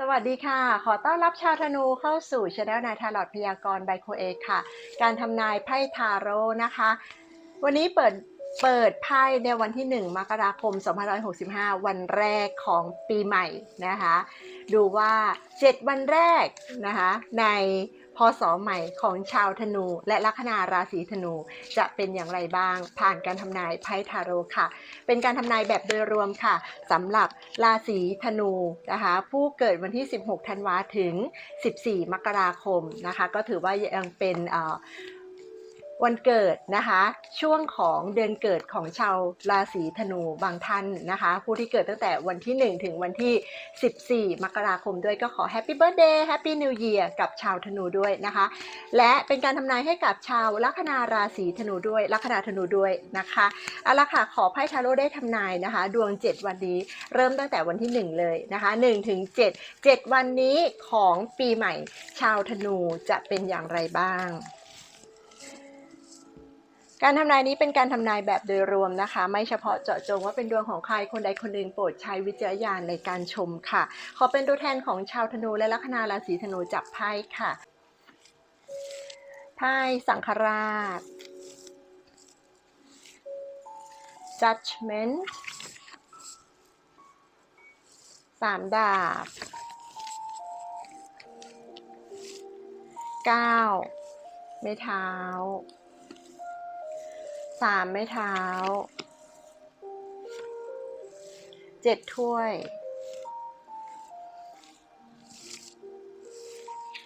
สวัสดีค่ะ ขอต้อนรับชาวธนูเข้าสู่ช anel นายทาร์ลอตพยากรณ์ไบโคเอค่ะ การทำนายไพ่ทาโร่นะคะ วันนี้เปิดเปิดไพ่ในวันที่ 1 มกราคม 2565 วันแรกของปีใหม่นะคะ ดูว่า 7 วันแรกนะคะใน พศใหม่ของชาวธนู และลัคนาราศีธนูจะเป็นอย่างไรบ้าง ผ่านการทำนายไพ่ทาโร่ค่ะ เป็นการทำนายแบบโดยรวมค่ะสำหรับราศีธนูนะคะผู้เกิดวันที่ 16 ธันวาถึง 14 มกราคมนะคะก็ถือว่ายังเป็นเอ่อ วันเกิดนะคะ ช่วงของเดือนเกิดของชาวราศีธนูบางท่านนะคะ ผู้ที่เกิดตั้งแต่วันที่ 1 ถึงวันที่ 14 มกราคมด้วยก็ขอแฮปปี้เบิร์ a เดย์แฮปปี้นิวเยียร์กับชาวธนูด้วยนะคะ และเป็นการทำนายให้กับชาวลัคนาราศีธนูด้วยลัคนาธนูด้วยนะคะเอาละค่ะขอไพ่ทาโร่ได้ทำนายนะคะ ดวง 7 วันนี้เริ่มตั้งแต่วันที่ 1 เลยนะคะ1ถึง7 7 วันนี้ของปีใหม่ ชาวธนูจะเป็นอย่างไรบ้าง การทำนายนี้เป็นการทำนายแบบโดยรวมนะคะ ไม่เฉพาะเจาะจงว่าเป็นดวงของใครคนใดคนหนึ่งโปรดใช้วิจารณญาณในการชมค่ะ ขอเป็นตัวแทนของชาวธนูและลัคนาราศีธนูจับไพ่ค่ะไพ่สังฆราช judgment สามดาบเก้าไม้เท้า สามไม้เท้า เจ็ดถ้วย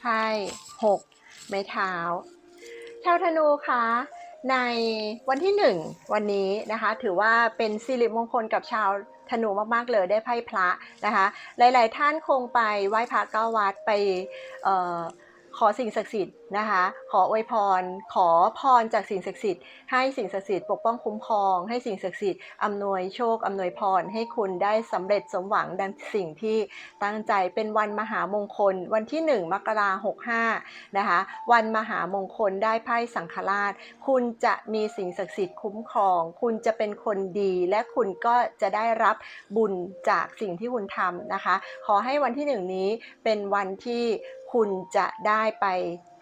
ไพ่หกไม้เท้าชาวธนูคะในวันที่หนึ่งวันนี้นะคะ ถือว่าเป็นสิริมงคลกับชาวธนูมากๆเลยได้ไพ่พระนะคะ หลาย ๆ ท่านคงไปไหว้พระเก้าวัดไปออขอสิ่งศักดิ์สิทธิ์ นะคะ ขออวยพร ขอพรจากสิ่งศักดิ์สิทธิ์ ให้สิ่งศักดิ์สิทธิ์ปกป้องคุ้มครอง ให้สิ่งศักดิ์สิทธิ์อำนวยโชคอำนวยพร ให้คุณได้สำเร็จสมหวังดังสิ่งที่ตั้งใจเป็นวันมหามงคล วันที่ 1 มกราคม65นะคะ วันมหามงคลได้ไพ่สังฆราช คุณจะมีสิ่งศักดิ์สิทธิ์คุ้มครอง คุณจะเป็นคนดี และคุณก็จะได้รับบุญจากสิ่งที่คุณทำนะคะ ขอให้วันที่หนึ่งนี้เป็นวันที่คุณจะได้ไป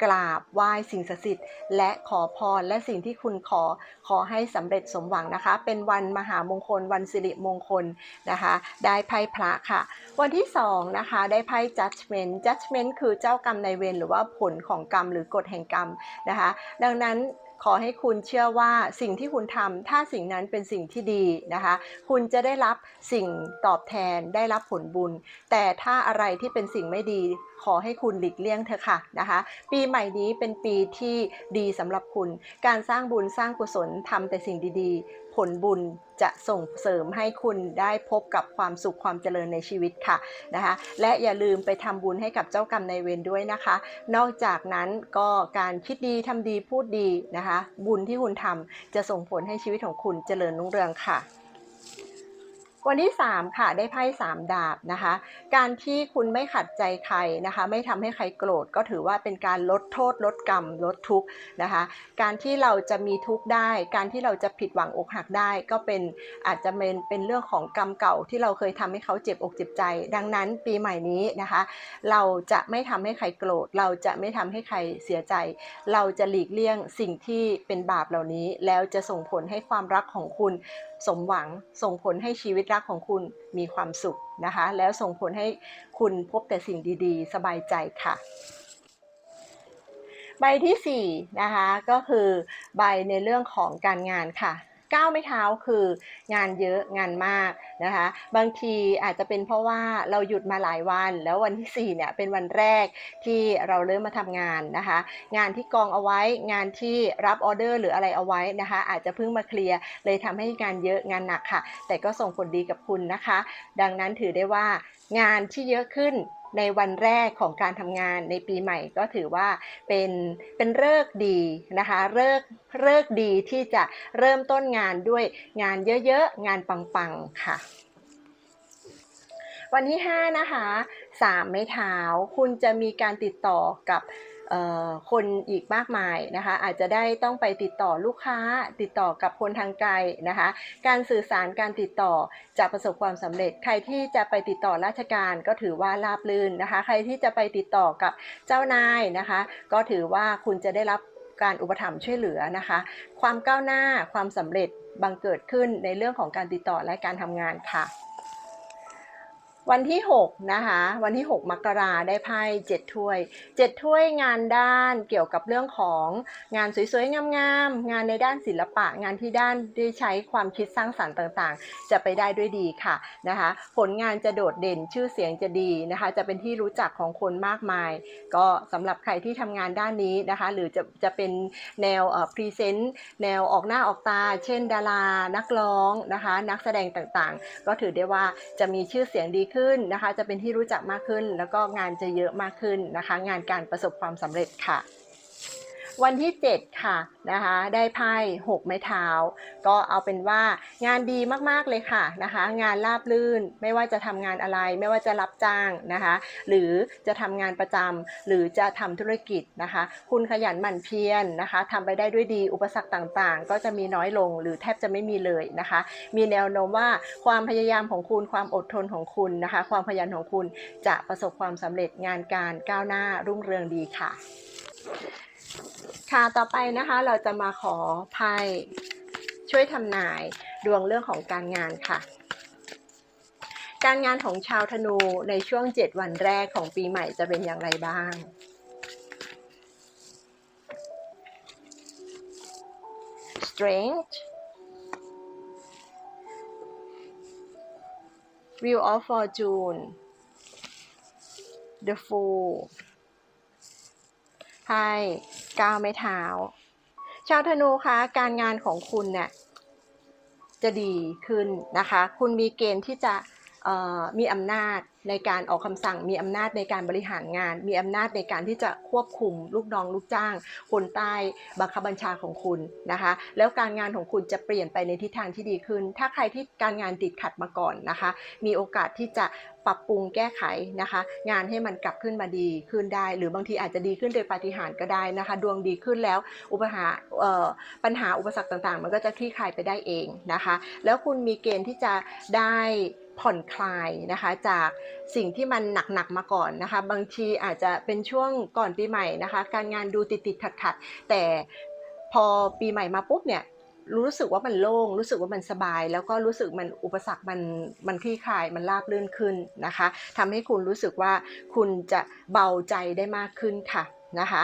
กราบไหว้สิ่งศักดิ์สิทธิ์และขอพรและสิ่งที่คุณขอขอให้สำเร็จสมหวังนะคะ เป็นวันมหามงคล วันสิริมงคลนะคะ ได้ไพ่พระค่ะ วันที่สองนะคะได้ไพ่ judgment judgment คือเจ้ากรรมในเวรหรือว่าผลของกรรมหรือกฎแห่งกรรมนะคะ ดังนั้น ขอให้คุณเชื่อว่าสิ่งที่คุณทำถ้าสิ่งนั้นเป็นสิ่งที่ดีนะคะ คุณจะได้รับสิ่งตอบแทนได้รับผลบุญ แต่ถ้าอะไรที่เป็นสิ่งไม่ดีขอให้คุณหลีกเลี่ยงเถอะค่ะนะคะ ปีใหม่นี้เป็นปีที่ดีสำหรับคุณ การสร้างบุญสร้างกุศลทำแต่สิ่งดีๆ ผลบุญจะส่งเสริมให้คุณได้พบกับความสุขความเจริญในชีวิตค่ะนะคะและอย่าลืมไปทำบุญให้กับเจ้ากรรมนายเวรด้วยนะคะ นอกจากนั้นก็การคิดดีทำดีพูดดีนะคะ บุญที่คุณทำจะส่งผลให้ชีวิตของคุณเจริญรุ่งเรืองค่ะวันที่ 3 ค่ะ ได้ไพ่3ดาบนะคะการที่คุณไม่ขัดใจใครนะคะ ไม่ทำให้ใครโกรธก็ถือว่าเป็นการลดโทษลดกรรม ลดทุกข์นะคะ การที่เราจะมีทุกข์ได้ การที่เราจะผิดหวังอกหักได้ก็เป็นอาจจะเป็นเป็นเรื่องของกรรมเก่าที่เราเคยทำให้เขาเจ็บอกเจ็บใจ ดังนั้นปีใหม่นี้นะคะ เราจะไม่ทำให้ใครโกรธ เราจะไม่ทำให้ใครเสียใจ เราจะหลีกเลี่ยงสิ่งที่เป็นบาปเหล่านี้ แล้วจะส่งผลให้ความรักของคุณสมหวังส่งผลให้ชีวิตรักของคุณมีความสุข นะคะ แล้วส่งผลให้คุณพบแต่สิ่งดีๆ สบายใจค่ะ ใบที่4นะคะก็คือใบในเรื่องของการงานค่ะ ก้าวไม่เท้าคืองานเยอะงานมากนะคะ บางทีอาจจะเป็นเพราะว่าเราหยุดมาหลายวัน แล้ววันที่4เนี่ยเป็นวันแรกที่เราเริ่มมาทำงานนะคะ งานที่กองเอาไว้งานที่รับออเดอร์หรืออะไรเอาไว้นะคะ อาจจะเพิ่งมาเคลียร์เลยทำให้งานเยอะงานหนักค่ะ แต่ก็ส่งผลดีกับคุณนะคะ ดังนั้นถือได้ว่างานที่เยอะขึ้น ในวันแรกของการทำงานในปีใหม่ก็ถือว่าเป็นเป็นเลิกดีนะคะเลิกเลิกดีที่จะเริ่มต้นงานด้วยงานเยอะๆ งานปังๆ ค่ะ วันที่ 5 นะคะ3ไม้เท้าคุณจะมีการติดต่อกับ คนอีกมากมายนะคะ อาจจะได้ต้องไปติดต่อลูกค้า ติดต่อกับคนทางไกลนะคะ การสื่อสารการติดต่อจะประสบความสำเร็จ ใครที่จะไปติดต่อราชการก็ถือว่าราบรื่นนะคะ ใครที่จะไปติดต่อกับเจ้านายนะคะ ก็ถือว่าคุณจะได้รับการอุปถัมภ์ช่วยเหลือนะคะ ความก้าวหน้าความสำเร็จบังเกิดขึ้นในเรื่องของการติดต่อและการทำงานค่ะ วันที่ 6 นะคะ วันที่ 6 มกราได้ไพ่7ถ้วย 7 ถ้วยงานด้านเกี่ยวกับเรื่องของงานสวยๆ งามๆ งานในด้านศิลปะ งานที่ด้านได้ใช้ความคิดสร้างสรรค์ต่างๆ จะไปได้ด้วยดีค่ะนะคะ ผลงานจะโดดเด่นชื่อเสียงจะดีนะคะ จะเป็นที่รู้จักของคนมากมาย ก็สำหรับใครที่ทำงานด้านนี้นะคะ หรือจะจะเป็นแนวพรีเซนต์แนวออกหน้าออกตา เช่น ดารา นักร้องนะคะ นักแสดงต่างๆ ก็ถือได้ว่าจะมีชื่อเสียงดีขึ้นนะคะ จะเป็นที่รู้จักมากขึ้น แล้วก็งานจะเยอะมากขึ้นนะคะ งานการประสบความสำเร็จค่ะ วันที่ 7 ค่ะนะคะ ได้ไพ่6ไม้เท้า ก็เอาเป็นว่างานดีมากๆเลยค่ะนะคะ งานราบลื่นไม่ว่าจะทำงานอะไรไม่ว่าจะรับจ้างนะคะ หรือจะทำงานประจำหรือจะทำธุรกิจนะคะ คุณขยันหมั่นเพียรนนะคะทำไปได้ด้วยดีอุปสรรคต่างๆ ก็จะมีน้อยลงหรือแทบจะไม่มีเลยนะคะ มีแนวโน้มว่าความพยายามของคุณความอดทนของคุณนะคะ ความขยันของคุณจะประสบความสำเร็จงานการก้าวหน้ารุ่งเรืองดีค่ะ ค่ะต่อไปนะคะเราจะมาขอไพ่ช่วยทำนายดวงเรื่องของการงานค่ะ การงานของชาวธนูในช่วง 7 วันแรกของปีใหม่จะเป็นอย่างไรบ้าง Strength Wheel of Fortune The Fool ไพ่ก้าวไม่เท้า ชาวธนูคะการงานของคุณเนี่ยจะดีขึ้นนะคะ คุณมีเกณฑ์ที่จะ มีอำนาจในการออกคำสั่ง มีอำนาจในการบริหารงาน มีอำนาจในการที่จะควบคุมลูกน้องลูกจ้าง คนใต้บังคับบัญชาของคุณนะคะ แล้วการงานของคุณจะเปลี่ยนไปในทิศทางที่ดีขึ้น ถ้าใครที่การงานติดขัดมาก่อนนะคะ มีโอกาสที่จะปรับปรุงแก้ไขนะคะ งานให้มันกลับขึ้นมาดีขึ้นได้ หรือบางทีอาจจะดีขึ้นโดยปาฏิหาริย์ก็ได้นะคะ ดวงดีขึ้นแล้ว อุปหาปัญหาอุปสรรคต่างๆ มันก็จะคลี่คลายไปได้เองนะคะ แล้วคุณมีเกณฑ์ที่จะได้ ผ่อนคลายนะคะจากสิ่งที่มันหนักๆมาก่อนนะคะ บางทีอาจจะเป็นช่วงก่อนปีใหม่นะคะ การงานดูติดๆขัดๆแต่พอปีใหม่มาปุ๊บเนี่ยรู้สึกว่ามันโล่งรู้สึกว่ามันสบาย แล้วก็รู้สึกมันอุปสรรคมันมันคลี่คลายมันราบรื่นขึ้นนะคะทำให้คุณรู้สึกว่าคุณจะเบาใจได้มากขึ้นค่ะ นะคะ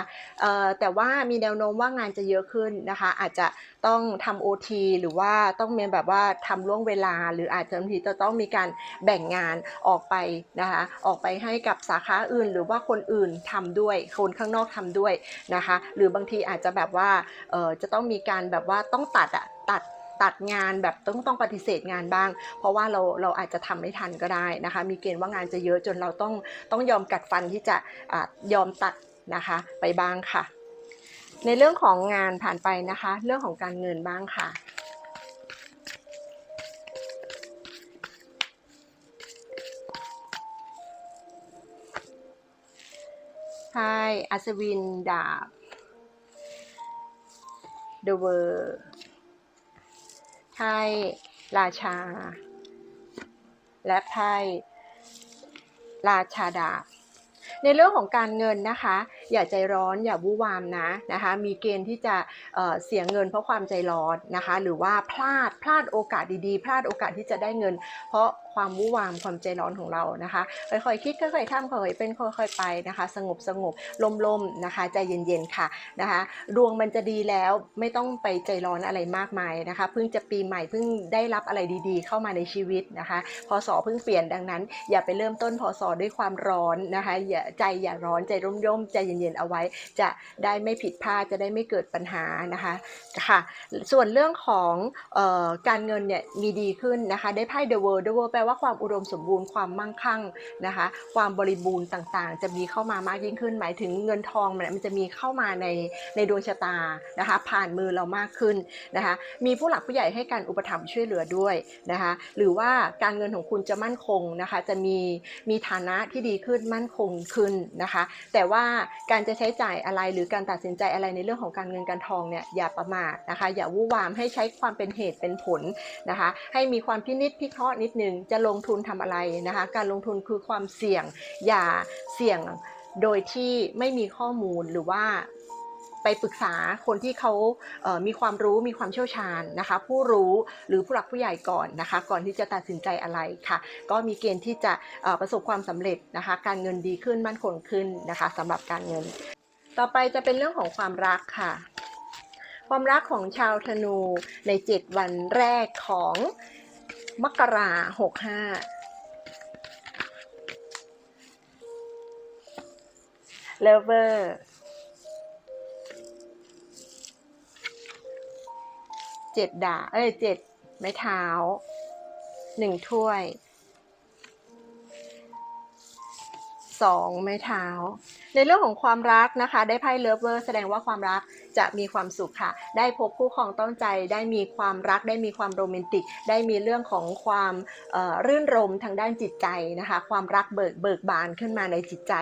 แต่ว่ามีแนวโน้มว่างานจะเยอะขึ้นนะคะ อาจจะต้องทำ OT หรือว่าต้องมีแบบว่าทำล่วงเวลา หรืออาจจะบางทีจะต้องมีการแบ่งงานออกไปนะคะออกไปให้กับสาขาอื่น หรือว่าคนอื่นทำด้วย คนข้างนอกทำด้วยนะคะ หรือบางทีอาจจะแบบว่าจะต้องมีการแบบว่าต้องตัดอะตัดตัดงานแบบต้องต้องปฏิเสธงานบ้าง เพราะว่าเราเราอาจจะทำไม่ทันก็ได้นะคะ มีเกณฑ์ว่างานจะเยอะจนเราต้องต้องยอมกัดฟันที่จะอายอมตัด นะคะ ไปบ้างค่ะ ในเรื่องของงานผ่านไปนะคะ เรื่องของการเงินบ้างค่ะไพ่อัศวินดาบ The World ไพ่ราชา และไพ่ราชาดาบในเรื่องของการเงินนะคะ อย่าใจร้อนอย่าวู่วามนะนะคะ มีเกณฑ์ที่จะเเสียเงินเพราะความใจร้อนนะคะ หรือว่าพลาดพลาดโอกาสดีๆ พลาดโอกาสที่จะได้เงิน เพราะ ความวู่นวามความใจร้อนของเรานะคะค่อยๆคิดค่อยๆทำค่อยๆเป็นค่อยๆไปนะคะ สงบสงบลมๆนะคะ ใจเย็นๆค่ะนะคะดวงมันจะดีแล้วไม่ต้องไปใจร้อนอะไรมากมายนะคะ เพิ่งจะปีใหม่เพิ่งได้รับอะไรดีๆ เข้ามาในชีวิตนะคะพศเพิ่งเปลี่ยนดังนั้น อย่าไปเริ่มต้นพศด้วยความร้อนนะคะอย่าใจอย่าร้อนใจร่มๆใจเย็นๆเอาไว้ จะได้ไม่ผิดพลาดจะได้ไม่เกิดปัญหานะคะค่ะส่วนเรื่องของออการเงินเนี่ยมีดีขึ้นนะคะได้ไพ่ The World The World แปลว่าความอุดมสมบูรณ์ความมั่งคั่งนะคะ ความบริบูรณ์ต่างๆ จะมีเข้ามามากยิ่งขึ้น หมายถึงเงินทองมันจะมีเข้ามาในในดวงชะตานะคะ ผ่านมือเรามากขึ้นนะคะ มีผู้หลักผู้ใหญ่ให้การอุปถัมภ์ช่วยเหลือด้วยนะคะ หรือว่าการเงินของคุณจะมั่นคงนะคะ จะมีมีฐานะที่ดีขึ้นมั่นคงขึ้นนะคะ แต่ว่าการจะใช้จ่ายอะไรหรือการตัดสินใจอะไรในเรื่องของการเงินการทองเนี่ยอย่าประมาทนะคะ อย่าวู่วามให้ใช้ความเป็นเหตุเป็นผลนะคะ ให้มีความพินิจพิเคราะห์นิดนึงจะลงทุนทำอะไรนะคะ การลงทุนคือความเสี่ยง อย่าเสี่ยงโดยที่ไม่มีข้อมูลหรือว่าไปปรึกษาคนที่เขาเมีความรู้มีความเชี่ยวชาญนะคะ ผู้รู้หรือผู้หลักผู้ใหญ่ก่อนนะคะ ก่อนที่จะตัดสินใจอะไรค่ะ ก็มีเกณฑ์ที่จะประสบความสำเร็จนะคะ การเงินดีขึ้นมั่นคงขึ้นนะคะสำหรับการเงิน ต่อไปจะเป็นเรื่องของความรักค่ะ ความรักของชาวธนูใน 7 วันแรกของ มกราหกห้าเลเวอร์เจ็ดดาเอ้ยเจ็ดไม้เท้าหนึ่งถ้วย สองไม้เท้า ในเรื่องของความรักนะคะ ได้ไพ่เลิฟเวอร์แสดงว่าความรักจะมีความสุขค่ะ ได้พบคู่ครองต้องใจ ได้มีความรัก ได้มีความโรแมนติก ได้มีเรื่องของความรื่นรมทางด้านจิตใจนะคะ ความรักเบิกเบิกบานขึ้นมาในจิตใจ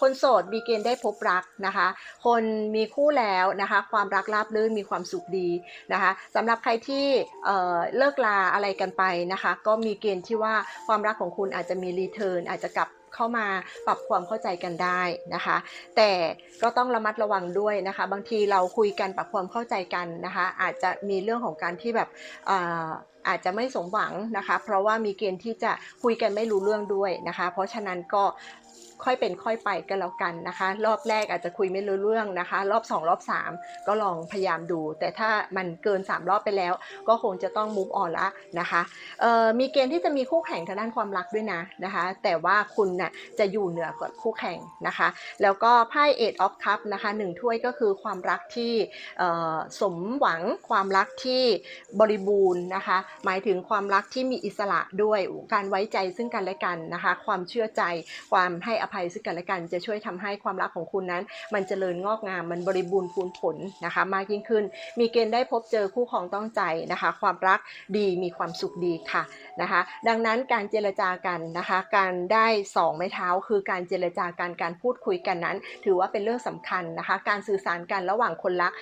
คนโสดมีเกณฑ์ได้พบรักนะคะ คนมีคู่แล้วนะคะ ความรักราบรื่นมีความสุขดีนะคะสำหรับใครที่เลิกลาอะไรกันไปนะคะ ก็มีเกณฑ์ที่ว่าความรักของคุณอาจจะมีรีเทิร์นอาจจะกลับ เข้ามาปรับความเข้าใจกันได้นะคะ แต่ก็ต้องระมัดระวังด้วยนะคะ บางทีเราคุยกันปรับความเข้าใจกันนะคะ อาจจะมีเรื่องของการที่แบบอาจจะไม่สมหวังนะคะ เพราะว่ามีเกณฑ์ที่จะคุยกันไม่รู้เรื่องด้วยนะคะ เพราะฉะนั้นก็ ค่อยเป็นค่อยไปกันแล้วกันนะคะ รอบแรกอาจจะคุยไม่รู้เรื่องนะคะ รอบ 2 รอบ 3 ก็ลองพยายามดู แต่ถ้ามันเกิน 3 รอบไปแล้ว ก็คงจะต้อง move on ละนะคะมีเกณฑ์ที่จะมีคู่แข่งทางด้านความรักด้วยนะนะคะ แต่ว่าคุณน่ะจะอยู่เหนือกว่าคู่แข่งนะคะ แล้วก็ไพ่ Eight of Cup นะคะหนึ่งถ้วยก็คือความรักที่สมหวังความรักที่บริบูรณ์นะคะ หมายถึงความรักที่มีอิสระด้วยการไว้ใจซึ่งกันและกันนะคะ ความเชื่อใจความให้อภัยซึ่งกันและกันจะช่วยทำให้ความรักของคุณนั้น มันเจริญงอกงามมันบริบูรณ์พูนผลนะคะ มากยิ่งขึ้น มีเกณฑ์ได้พบเจอคู่ครองต้องใจนะคะ ความรักดีมีความสุขดีค่ะนะคะ ดังนั้นการเจรจากันนะคะ การได้สองไม้เท้า คือการเจรจาการการพูดคุยกันนั้น ถือว่าเป็นเรื่องสำคัญนะคะ การสื่อสารกันระหว่างคนรัก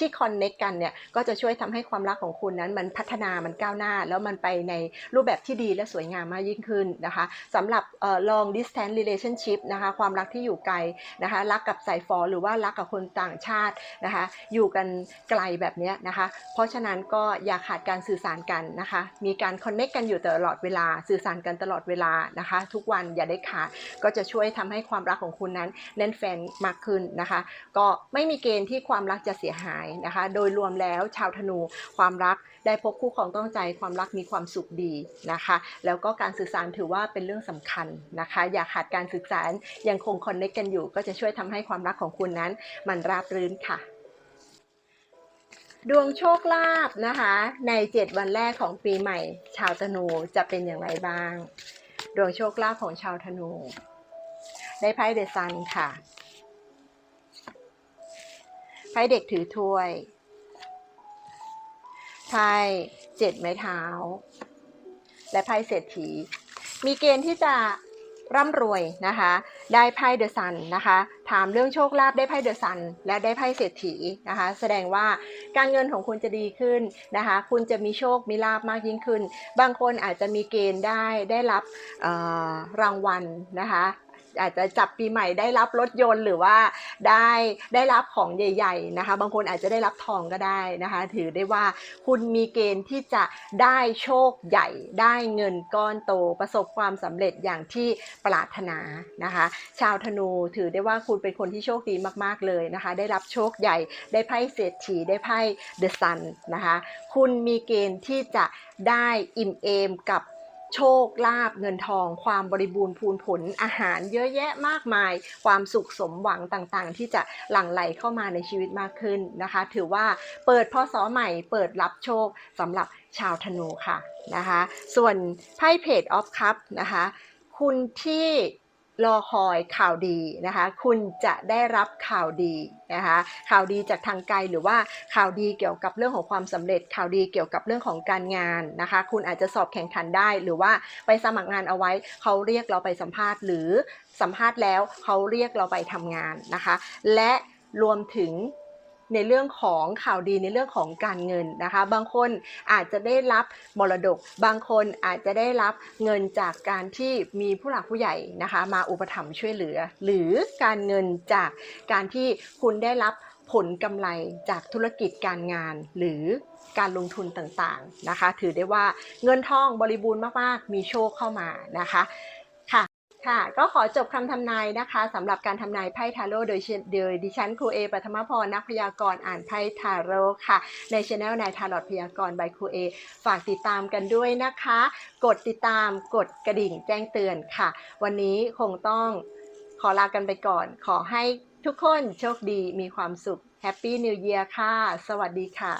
ที่คอนเน็กกันเนี่ยก็จะช่วยทำให้ความรักของคุณนั้นมันพัฒนามันก้าวหน้า แล้วมันไปในรูปแบบที่ดีและสวยงามมากยิ่งขึ้นนะคะสำหรับเอ่อ long distance relationship นะคะความรักที่อยู่ไกลนะคะรักกับสายฟอหรือว่ารักกับคนต่างชาตินะคะอยู่กันไกลแบบนี้นะคะเพราะฉะนั้นก็อย่าขาดการสื่อสารกันนะคะมีการคอนเน็กกันอยู่ตลอดเวลาสื่อสารกันตลอดเวลานะคะทุกวันอย่าได้ขาดก็จะช่วยทำให้ความรักของคุณนั้นแน่นแฟนมากขึ้นนะคะก็ไม่มีเกณฑ์ที่ความรักจะเสียหายนะคะ โดยรวมแล้วชาวธนูความรักได้พบคู่ครองต้องใจความรักมีความสุขดีนะคะ แล้วก็การสื่อสารถือว่าเป็นเรื่องสำคัญนะคะ อย่าขาดการสื่อสารยังคงคอนเนคกันอยู่ ก็จะช่วยทำให้ความรักของคุณนั้น มันราบรื่นค่ะดวงโชคลาภนะคะ ใน 7 วันแรกของปีใหม่ ชาวธนูจะเป็นอย่างไรบ้าง ดวงโชคลาภของชาวธนู ได้ไพ่เดซันค่ะ ไพ่เด็กถือถ้วยไพ่เจ็ดไม้เท้า และไพ่เศรษฐี มีเกณฑ์ที่จะร่ำรวยนะคะ ได้ไพ่เดอะซันนะคะ ถามเรื่องโชคลาภได้ไพ่เดอะซันและได้ไพ่เศรษฐีนะคะ แสดงว่าการเงินของคุณจะดีขึ้นนะคะ คุณจะมีโชค มีลาภมากยิ่งขึ้น บางคนอาจจะมีเกณฑ์ได้ได้รับรางวัลนะคะ อาจจะจับปีใหม่ได้รับรถยนต์หรือว่าได้ได้รับของใหญ่ ๆนะคะ บางคนอาจจะได้รับทองก็ได้นะคะ ถือได้ว่าคุณมีเกณฑ์ที่จะได้โชคใหญ่ ได้เงินก้อนโตประสบความสำเร็จอย่างที่ปรารถนานะคะ ชาวธนูถือได้ว่าคุณเป็นคนที่โชคดีมากๆเลยนะคะ ได้รับโชคใหญ่ ได้ไพ่เศรษฐีได้ไพ่เดอะซันนะคะ คุณมีเกณฑ์ที่จะได้อิ่มเอมกับ โชคลาภเงินทอง ความบริบูรณ์พูนผลอาหารเยอะแยะมากมาย ความสุขสมหวังต่างๆ ที่จะหลั่งไหลเข้ามาในชีวิตมากขึ้นนะคะ ถือว่าเปิดพศใหม่ เปิดรับโชคสำหรับชาวธนูค่ะนะคะ ส่วนไพ่เพจออฟคัพนะคะ คุณที่ รอคอยข่าวดีนะคะ คุณจะได้รับข่าวดีนะคะ ข่าวดีจากทางไกลหรือว่าข่าวดีเกี่ยวกับเรื่องของความสำเร็จ ข่าวดีเกี่ยวกับเรื่องของการงานนะคะ คุณอาจจะสอบแข่งขันได้ หรือว่าไปสมัครงานเอาไว้ เขาเรียกเราไปสัมภาษณ์ หรือสัมภาษณ์แล้วเขาเรียกเราไปทำงานนะคะ และรวมถึง ในเรื่องของข่าวดีในเรื่องของการเงินนะคะ บางคนอาจจะได้รับมรดก บางคนอาจจะได้รับเงินจากการที่มีผู้หลักผู้ใหญ่นะคะ มาอุปถัมภ์ช่วยเหลือ หรือการเงินจากการที่คุณได้รับผลกำไรจากธุรกิจการงาน หรือการลงทุนต่างๆนะคะ ถือได้ว่าเงินทองบริบูรณ์มากๆ มีโชคเข้ามานะคะ ค่ะก็ขอจบคำทำนายนะคะสำหรับการทำนายไพ่ทาโร่โดยเชโดยดิฉันครูเอปัทมพรนักพยากรณ์อ่านไพ่ทาโร่ค่ะ ในช anel นายทารอดพยากรณ์บายครูเอฝากติดตามกันด้วยนะคะ กดติดตามกดกระดิ่งแจ้งเตือนค่ะ วันนี้คงต้องขอลากันไปก่อน ขอให้ทุกคนโชคดีมีความสุข Happy New Year ค่ะ สวัสดีค่ะ